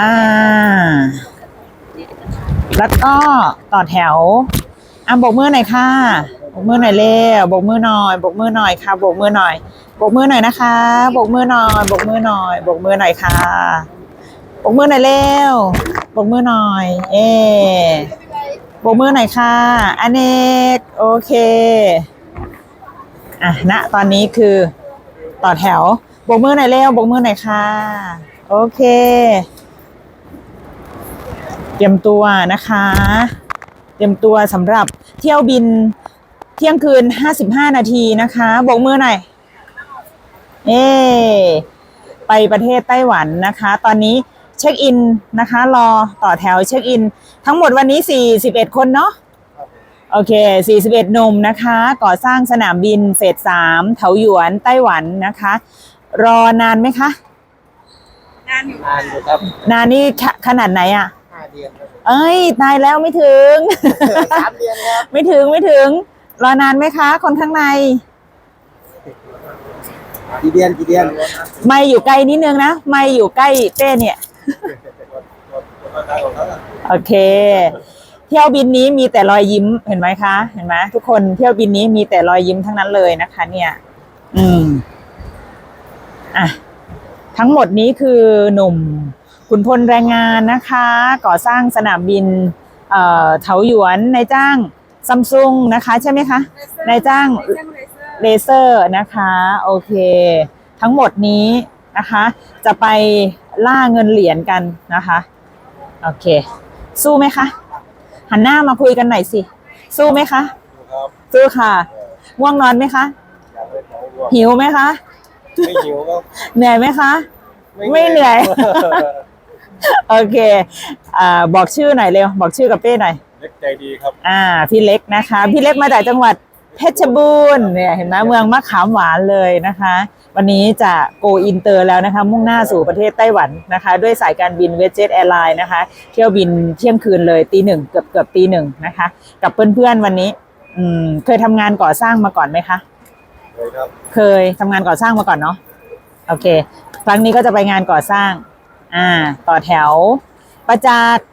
อ่า แล้วก็ต่อแถวอะโบกมือหน่อยค่ะโบกมือหน่อยเร็วโบกมือหน่อยโบกมือหน่อยค่ะโบกมือหน่อยโบกมือหน่อยนะคะโบกมือหน่อยโบกมือหน่อยโบกมือหน่อยค่ะโบกมือหน่อยเร็วโบกมือหน่อย เอโบกมือหน่อยค่ะอเนกโอเคอะณตอนนี้คือต่อแถวโบกมือหน่อยเร็วโบกมือหน่อยค่ะ โอเค รียมตัวนะคะ เตรียมตัวสำหรับเที่ยวบินเที่ยงคืน 55 นาทีนะคะโบกมือหน่อย เอไปประเทศไต้หวันนะคะ ตอนนี้เช็คอินนะคะ รอต่อแถวเช็คอิน ทั้งหมดวันนี้ 41 คนเนาะโอเค 41หนุ่มนะคะ ก่อสร้างสนามบินเฟส3เถาหยวนไต้หวันนะคะ รอนานไหมคะ นานอยู่นานอยู่ครับ นานนี่ขขนาดไหนอะห้า เดือนครับเอ้ยตายแล้วไม่ถึง สามเดือนครับไม่ถึงไม่ถึง รอนานไหมคะ คนข้างใน กี่เดือนกี่เดือนไม่อยู่ใกล้นิดนึงนะ ไม่อยู่ใกล้เต้เนี่ย โอเค เที่ยวบินนี้มีแต่รอยยิ้มเห็นไหมคะ เห็นไหมทุกคนเที่ยวบินนี้มีแต่รอยยิ้มทั้งนั้นเลยนะคะ เนี่ย อืม อะ ทั้งหมดนี้คือหนุ่ม ขุนพลแรงงานนะคะ ก่อสร้างสนามบินเอ่อเถาหยวนนายจ้างซัมซุงนะคะใช่ไหมคะนายจ้างเลเซอร์นะคะโอเค ทั้งหมดนี้นะคะ จะไปล่าเงินเหรียญกันนะคะโอเค สู้ไหมคะหันหน้ามาคุยกันหน่อยสิ สู้ไหมคะครับสู้ค่ะง่วงนอนไหมคะอยากเลยของวัวหิวไหมคะไม่หิวก็เหนื่อยไหมคะ ไม่เหนื่อย โอเคอ่าบอกชื่อหน่อยเร็ว บอกชื่อกับเป้หน่อย เล็กใจดีครับ อ่า พี่เล็กนะคะ พี่เล็กมาจากจังหวัดเพชรบูรณ์เนี่ยเห็นไหมเมืองมะขามหวานเลยนะคะ วันนี้จะโกอินเตอร์แล้วนะคะ มุ่งหน้าสู่ประเทศไต้หวันนะคะ ด้วยสายการบินเวจเจ็ตแอร์ไลน์นะคะ เที่ยวบินเที่ยงคืนเลยตีหนึ่งเกือบเกือบตีหนึ่งนะคะ กับเพื่อนๆวันนี้ อืมเคยทำงานก่อสร้างมาก่อนไหมคะ เลยครับ เคยทำงานก่อสร้างมาก่อนเนาะโอเค ครั้งนี้ก็จะไปงานก่อสร้าง อ่า ต่อแถว ประจักษ์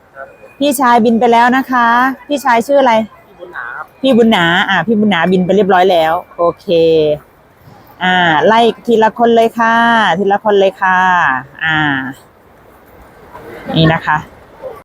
พี่ชายบินไปแล้วนะคะ พี่ชายชื่ออะไร พี่บุญหนาครับพี่บุญหนาอ่าพี่บุญหนาบินไปเรียบร้อยแล้ว โอเค อ่า ไล่ทีละคนเลยค่ะ ทีละคนเลยค่ะ อ่า นี่นะคะ